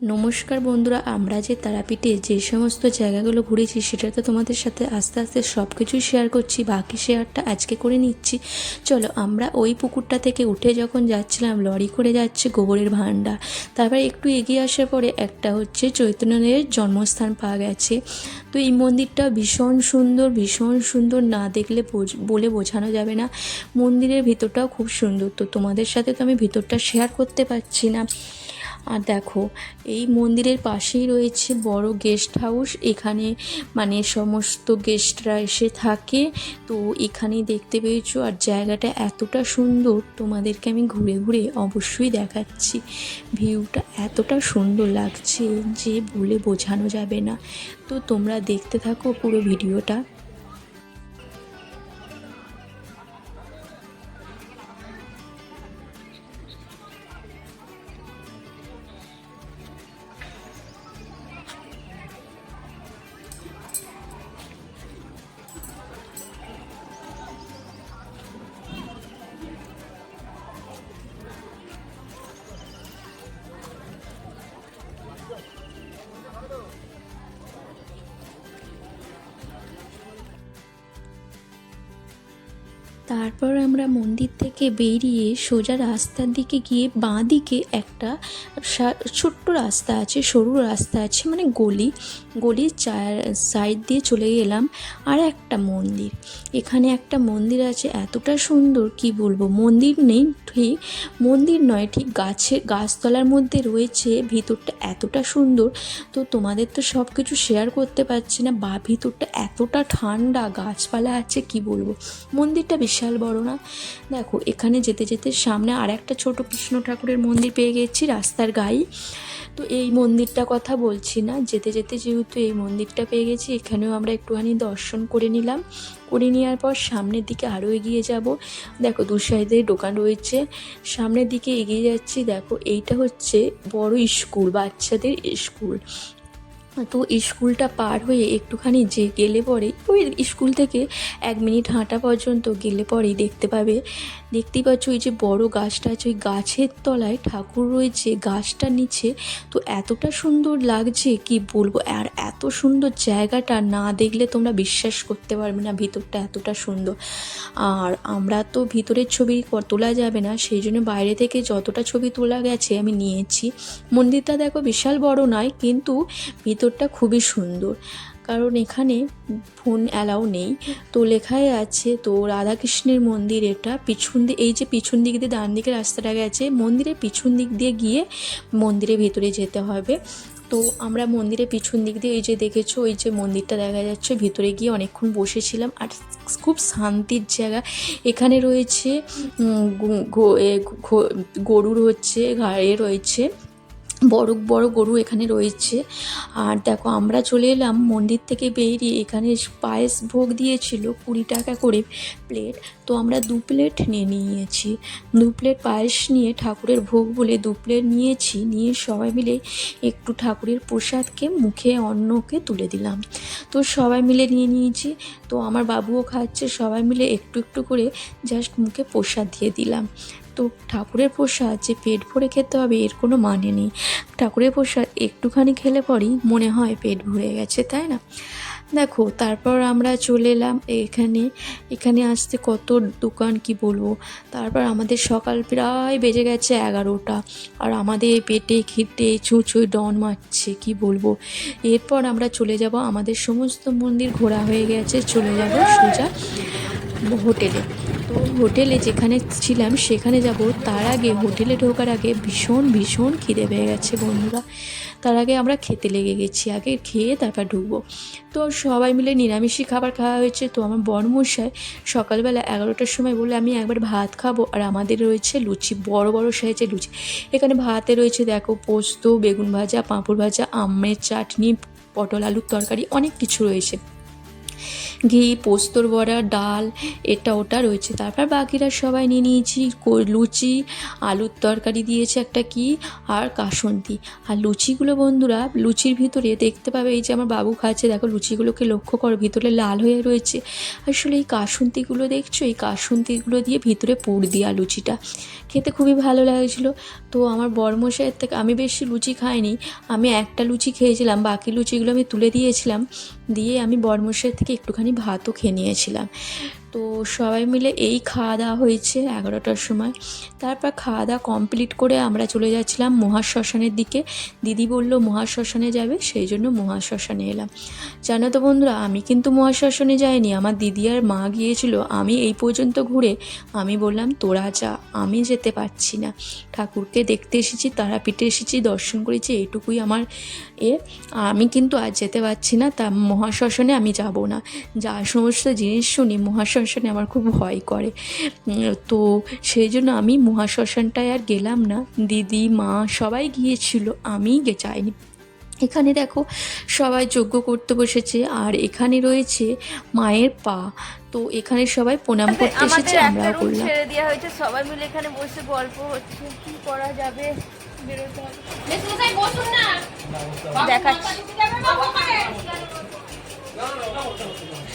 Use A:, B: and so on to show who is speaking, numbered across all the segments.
A: নমস্কার বন্ধুরা, আমরা যে তারাপীঠে যে সমস্ত জায়গাগুলো ঘুরেছি সেটা তো তোমাদের সাথে আস্তে আস্তে সব কিছুই শেয়ার করছি, বাকি শেয়ারটা আজকে করে নিচ্ছি। চলো, আমরা ওই পুকুরটা থেকে উঠে যখন যাচ্ছিলাম, লরি করে যাচ্ছে গোবরের ভাণ্ডার। তারপরে একটু এগিয়ে আসার পরে একটা হচ্ছে চৈতন্যের জন্মস্থান পাওয়া গেছে। তো এই মন্দিরটা ভীষণ সুন্দর ভীষণ সুন্দর, না দেখলে বলে বোঝানো যাবে না। মন্দিরের ভিতরটাও খুব সুন্দর। তো তোমাদের সাথে তো আমি ভিতরটা শেয়ার করতে পারছি না। আর দেখো, এই মন্দিরের পাশেই রয়েছে বড় গেস্ট হাউস এখানে মানে সমস্ত গেস্টরা এসে থাকে। তো এখানেই দেখতে পেয়েছ, আর জায়গাটা এতটা সুন্দর, তোমাদেরকে আমি ঘুরে ঘুরে অবশ্যই দেখাচ্ছি। ভিউটা এতটা সুন্দর লাগছে যে বলে বোঝানো যাবে না। তো তোমরা দেখতে থাকো পুরো ভিডিওটা। তারপর আমরা মন্দির থেকে বেরিয়ে সোজা রাস্তার দিকে গিয়ে বাঁ দিকে একটা ছোট্ট রাস্তা আছে, সরু রাস্তা আছে মানে গলি। গলির চার সাইড দিয়ে চলে গেলাম আর একটা মন্দির। এখানে একটা মন্দির আছে, এতটা সুন্দর, কি বলব? মন্দির নেই, ঠিক। মন্দির নয়, ঠিক গাছে, গাছতলার মধ্যে রয়েছে, ভিতরটা এতটা সুন্দর। তো তোমাদের তো সব কিছু শেয়ার করতে পারছি না, বা ভিতরটা এতটা ঠান্ডা, গাছপালা আছে, কি বলব? মন্দিরটা বিশাল বড় না? দেখো, এখানে যেতে যেতে সামনে আর একটা ছোট কৃষ্ণ ঠাকুরের মন্দির পেয়ে গেছি, রাস্তার গায়ে। তো এই মন্দিরটা কথা বলছি না, যেতে যেতে যেহেতু এই মন্দিরটা পেয়ে গেছি, এখানেও আমরা একটুখানি দর্শন করে নিলাম। করে নেওয়ার পর সামনের দিকে আরও এগিয়ে যাব। দেখো, দু সাইডে দোকান রয়েছে। সামনের দিকে এগিয়ে যাচ্ছি, দেখো, এইটা হচ্ছে বড় স্কুল, বাচ্চাদের স্কুল। তো স্কুলটা পার হয়ে একটুখানি যে গেলে পরে, ওই স্কুল থেকে এক মিনিট হাঁটা পর্যন্ত গেলে পরেই দেখতে পাবে। দেখতেই পাচ্ছ ওই যে বড় গাছটা আছে, ওই গাছের তলায় ঠাকুর রয়েছে গাছটার নিচে। তো এতটা সুন্দর লাগছে, কি বলব? আর এত সুন্দর জায়গাটা না দেখলে তোমরা বিশ্বাস করতে পারবে না ভিতরটা এতটা সুন্দর। আর আমরা তো ভিতরের ছবি তোলা যাবে না, সেই জন্য বাইরে থেকে যতটা ছবি তোলা গেছে আমি নিয়েছি। মন্দিরটা দেখো বিশাল বড় নয়, কিন্তু ভিতরটা খুবই সুন্দর। কারণ এখানে ফোন অ্যালাউ নেই। তো লেখাই আছে, তো রাধাকৃষ্ণের মন্দির এটা। পিছন দিয়ে এই যে পিছন দিক দিয়ে ডান দিকে রাস্তাটা গেছে, মন্দিরের পিছন দিক দিয়ে গিয়ে মন্দিরের ভিতরে যেতে হবে। তো আমরা মন্দিরের পিছন দিক দিয়ে এই যে দেখেছ ওই যে মন্দিরটা দেখা যাচ্ছে, ভিতরে গিয়ে অনেকক্ষণ বসেছিলাম। আর খুব শান্তির জায়গা। এখানে রয়েছে গরুর হচ্ছে, ঘাড়ে রয়েছে। বড় বড় গরু এখানে রয়েছে। আর দেখো, আমরা চলে এলাম মন্দির থেকে বেরিয়ে। এখানে পায়েস ভোগ দিয়েছিল কুড়ি টাকা করে প্লেট। তো আমরা দু প্লেট নিয়ে নিয়েছি। দু প্লেট পায়েস নিয়ে ঠাকুরের ভোগ বলে দু প্লেট নিয়েছি। নিয়ে সবাই মিলে একটু ঠাকুরের প্রসাদকে মুখে অন্নকে তুলে দিলাম। তো সবাই মিলে নিয়ে নিয়েছি। তো আমার বাবুও খাচ্ছে। সবাই মিলে একটু একটু করে জাস্ট মুখে প্রসাদ দিয়ে দিলাম। তো ঠাকুরের প্রসাদ যে পেট ভরে খেতে হবে এর কোনো মানে নেই। ঠাকুরের প্রসাদ একটুখানি খেলে পরেই মনে হয় পেট ভরে গেছে, তাই না? দেখো, তারপর আমরা চলে এলাম এখানে। এখানে আসতে কত দোকান কি বলব? তারপর আমাদের সকাল প্রায় বেজে গেছে এগারোটা। আর আমাদের পেটে খিটে চুঁচুই ডন মারছে, কি বলব? এরপর আমরা চলে যাব, আমাদের সমস্ত মন্দির ঘোরা হয়ে গেছে, চলে যাব সোজা হোটেলে। তো হোটেলে যেখানে ছিলাম, সেখানে যাব। তার আগে, হোটেলে ঢোকার আগে ভীষণ ভীষণ খিদে পেয়ে গেছে বন্ধুরা। তার আগে আমরা খেতে লেগে গেছি, আগে খেয়ে তারপর ঢুকবো। তো সবাই মিলে নিরামিষই খাবার খাওয়া হয়েছে। তো আমার বড়মশাই সকালবেলা এগারোটার সময় বলে আমি একবার ভাত খাব। আর আমাদের রয়েছে লুচি, বড় বড় সাইজের লুচি। এখানে ভাতে রয়েছে, দেখো, পোস্ত, বেগুন ভাজা, পাঁপড় ভাজা, আমের চাটনি, পটল আলুর তরকারি, অনেক কিছু রয়েছে। ঘি, পোস্তর বড়া, ডাল, এটা, ওটা রয়েছে। তারপর বাকিরা সবাই নিয়ে নিয়েছি লুচি, আলুর তরকারি দিয়েছে একটা কি, আর কাসন্তি। আর লুচিগুলো বন্ধুরা, লুচির ভিতরে দেখতে পাবে এই যে আমার বাবু খাচ্ছে, দেখো লুচিগুলোকে লক্ষ্য করো, ভিতরে লাল হয়ে রয়েছে। আসলে এই কাসন্তিগুলো দেখছ? এই কাসন্তিগুলো দিয়ে ভিতরে পুর দেওয়া লুচিটা। খেতে খুবই ভালো লাগছিল। তো আমার বরমশাইয়ের থেকে, আমি বেশি লুচি খাইনি, আমি একটা লুচি খেয়েছিলাম, বাকি লুচিগুলো আমি তুলে দিয়েছিলাম। দিয়ে আমি বরমশাইয়ের থেকে একটুখানি ভাতও খেয়ে নিয়েছিলাম। তো সবাই মিলে এই খাওয়া দাওয়া হয়েছে এগারোটার সময়। তারপর খাওয়া দাওয়া কমপ্লিট করে আমরা চলে যাচ্ছিলাম মহাশ্মশানের দিকে। দিদি বলল, মহাশ্মশানে যাবে? সেই জন্য মহাশ্মশানে এলাম। জানো তো বন্ধুরা, আমি কিন্তু মহাশ্মশানে যাইনি। আমার দিদি আর মা গিয়েছিল, আমি এই পর্যন্ত ঘুরে আমি বললাম, তোরা যা, আমি যেতে পারছি না। ঠাকুরকে দেখতে এসেছি, তারাপীঠে এসেছি, দর্শন করেছি, এইটুকুই আমার এ। আমি কিন্তু আর যেতে পারছি না, তা মহাশ্মশানে আমি যাব না। যা সমস্ত জিনিস শুনি, মহাশ্মশানে আমার খুব ভয় করে। তো সেই জন্য আমি মহাশ্মশানটায় আর গেলাম না। দিদি মা সবাই গিয়েছিল আমি গে যাইনি। এখানে দেখো সবাই যজ্ঞ করতে বসেছে আর এখানে রয়েছে মায়ের পা। তো এখানে সবাই প্রণাম করতে এসেছে আমরাও করলাম।
B: ছেড়ে দেওয়া হয়েছে সবাই মিলে এখানে বসে গল্প হচ্ছে কি করা যাবে? বেরোতে হবে। দেখাচ্ছি।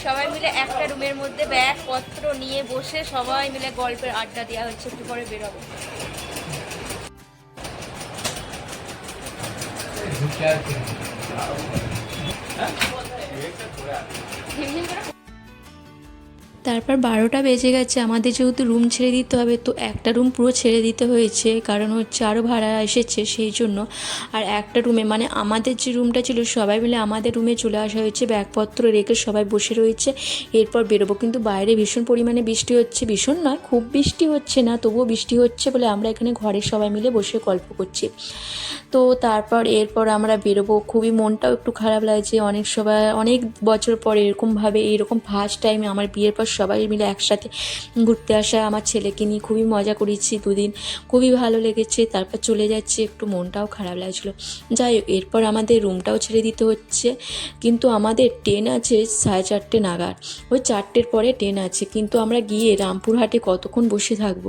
B: সবাই মিলে একটা রুমের মধ্যে ব্যাগ পত্র নিয়ে বসে সবাই মিলে গল্পের আড্ডা দেওয়া হচ্ছে একটু পরে বেরোবো।
A: তারপর বারোটা বেজে গেছে, আমাদের যেহেতু রুম ছেড়ে দিতে হবে, তো একটা রুম পুরো ছেড়ে দিতে হয়েছে, কারণ হচ্ছে আরও ভাড়া এসেছে সেই জন্য। আর একটা রুমে মানে আমাদের যে রুমটা ছিল, সবাই মিলে আমাদের রুমে চলে আসা হয়েছে, ব্যাগপত্র রেখে সবাই বসে রয়েছে, এরপর বেরোবো। কিন্তু বাইরে ভীষণ পরিমাণে বৃষ্টি হচ্ছে, ভীষণ নয়, খুব বৃষ্টি হচ্ছে না, তবুও বৃষ্টি হচ্ছে বলে আমরা এখানে ঘরে সবাই মিলে বসে গল্প করছি। তো তারপর এরপর আমরা বেরোবো, খুবই মনটাও একটু খারাপ লাগছে, অনেক সবাই, অনেক বছর পর এরকমভাবে, এরকম ফার্স্ট টাইমে আমার বিয়ের পর সবাই মিলে একসাথে ঘুরতে আসা, আমার ছেলেকে নিয়ে খুবই মজা করেছি দুদিন। খুবই ভালো লেগেছে। তারপর চলে যাচ্ছি, একটু মনটাও খারাপ লাগছিল। যাই হোক, এরপর আমাদের রুমটাও ছেড়ে দিতে হচ্ছে। কিন্তু আমাদের ট্রেন আছে সাড়ে চারটে নাগাদ। ওই চারটের পরে ট্রেন আছে। কিন্তু আমরা গিয়ে রামপুরহাটে কতক্ষণ বসে থাকব?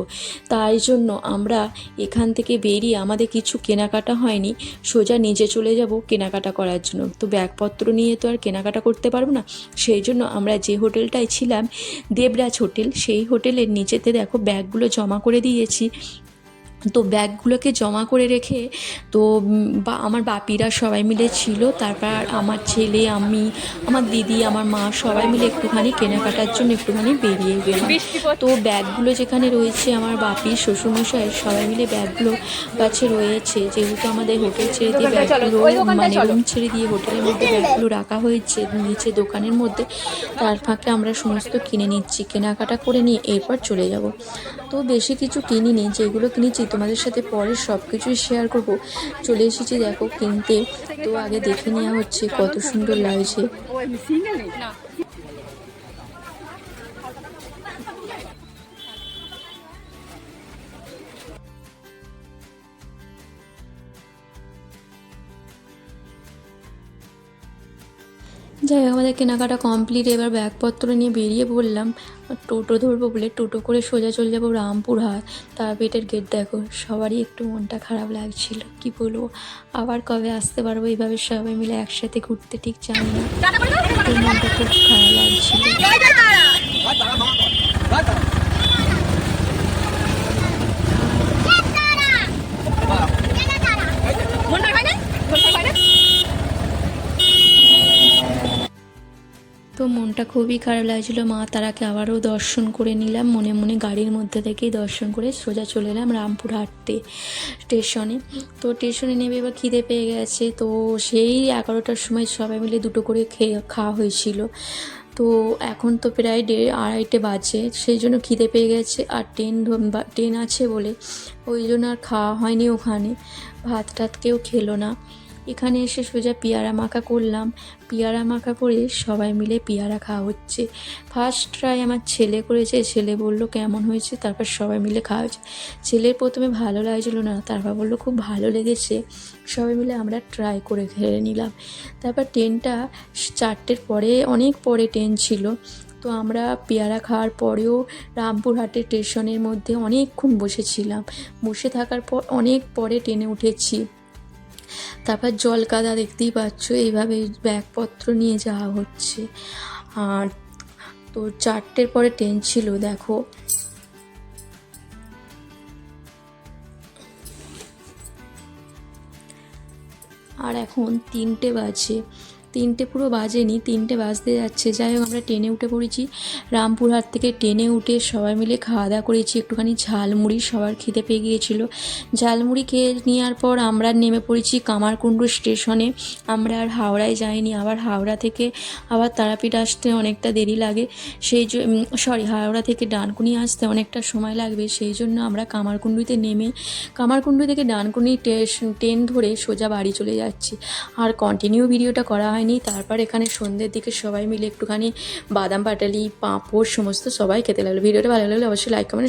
A: তাই জন্য আমরা এখান থেকে বেরিয়ে আমাদের কিছু কেনাকাটা হয়নি। সোজা নিজে চলে যাব কেনাকাটা করার জন্য। তো ব্যাগপত্র নিয়ে তো আর কেনাকাটা করতে পারব না। সেই জন্য আমরা যে হোটেলটায় ছিলাম দেবরাজ হোটেল সেই হোটেলের নিচেতে দেখো ব্যাগগুলো জমা করে দিয়েছি। তো ব্যাগগুলোকে জমা করে রেখে তো বা আমার বাপিরা সবাই মিলে ছিল। তারপর আমার ছেলে আমি আমার দিদি আমার মা সবাই মিলে একটুখানি কেনাকাটার জন্য একটুখানি বেরিয়ে গেলাম। তো ব্যাগগুলো যেখানে রয়েছে আমার বাপি শ্বশুরমশাই সবাই মিলে ব্যাগগুলো কাছে রয়েছে। যেহেতু আমাদের হোটেল ছেড়ে দিয়ে ব্যাগগুলো মানে রুম ছেড়ে দিয়ে হোটেলের মধ্যে ব্যাগগুলো রাখা হয়েছে নিচে দোকানের মধ্যে। তার ফাঁকে আমরা সমস্ত কিনে নিচ্ছি কেনাকাটা করে নিয়ে এরপর চলে যাব। তো বেশি কিছু কিনিনি যেগুলো কিনেছি তোমাদের সাথে পরে সব কিছুই শেয়ার করব। চলে এসেছি দেখো কিনতে। তো আগে দেখে নেওয়া হচ্ছে কত সুন্দর লাগছে। যাই হোক আমাদের কেনাকাটা কমপ্লিট এবার ব্যাগপত্র নিয়ে বেরিয়ে পড়লাম। টোটো ধরবো বলে টোটো করে সোজা চলে যাব রামপুরহাট। পেটের গেট দেখো সবারই একটু মনটা খারাপ লাগছিল। কি বলব? আবার কবে আসতে পারব এইভাবে সবাই মিলে একসাথে ঘুরতে ঠিক জানি না। মনটা খুব খারাপ লাগছিল তো মনটা খুবই খারাপ লাগছিল। মা তারাকে আবারও দর্শন করে নিলাম। মনে মনে গাড়ির মধ্যে থেকেই দর্শন করে সোজা চলে এলাম রামপুরহাটতে স্টেশনে। তো স্টেশনে নেমে এবার খিদে পেয়ে গেছে। তো সেই এগারোটার সময় সবাই মিলে দুটো করে খেয়ে, খাওয়া হয়েছিল। তো এখন তো প্রায় দেড় আড়াইটে বাজে। সেই জন্য খিদে পেয়ে গেছে। আর ট্রেন ট্রেন আছে বলে। ওই জন্য আর খাওয়া হয়নি ওখানে। ভাত টাত কেউ খেলো না। এখানে এসে সোজা পেয়ারা মাখা করলাম। পেয়ারা মাখা করে সবাই মিলে পেয়ারা খাওয়া হচ্ছে। ফার্স্ট ট্রাই আমার ছেলে করেছে, ছেলে বলল, কেমন হয়েছে? তারপর সবাই মিলে খাওয়া হয়েছে। ছেলের প্রথমে ভালো লাগছিল না, তারপর বলল, খুব ভালো লেগেছে। সবাই মিলে আমরা ট্রাই করে খেয়ে নিলাম। তারপর ট্রেনটা চারটের পরে, অনেক পরে ট্রেন ছিল। তো আমরা পেয়ারা খাওয়ার পরেও রামপুরহাটের স্টেশনের মধ্যে অনেকক্ষণ বসেছিলাম। বসে থাকার পর অনেক পরে ট্রেনে উঠেছি। তারপর জল কাদা দেখতেই পাচ্ছ, এইভাবে ব্যাগপত্র নিয়ে যাওয়া হচ্ছে। আর তো চারটের পরে ট্রেন ছিল, দেখো। আর এখন তিনটে বাজে। তিনটে পুরো বাজেনি, তিনটে বাজতে যাচ্ছে। যাই হোক, আমরা ট্রেনে উঠে পড়েছি। রামপুরহাট থেকে ট্রেনে উঠে সবাই মিলে খাওয়া দাওয়া করেছি। একটুখানি ঝালমুড়ি সবার খিদে পেয়ে গিয়েছিল। ঝালমুড়ি খেয়ে নেওয়ার পর আমরা নেমে পড়েছি কামারকুণ্ডু স্টেশনে। আমরা আর হাওড়ায় যাইনি। আবার হাওড়া থেকে আবার তারাপীঠ আসতে অনেকটা দেরি লাগে। সেই সরি হাওড়া থেকে ডানকুনি আসতে অনেকটা সময় লাগবে। সেই জন্য আমরা কামারকুণ্ডুতে নেমে, কামারকুণ্ডু থেকে ডানকুনি ট্রেন ধরে সোজা বাড়ি চলে যাচ্ছি। আর কন্টিনিউ ভিডিওটা করা হয়নি তারপর এখানে সন্ধ্যের দিকে সবাই মিলে একটুখানি বাদাম, পাটালি, পাঁপড়, সমস্ত সবাই খেতে লাগল। ভিডিওটা ভালো লাগলে অবশ্যই লাইক কমেন্ট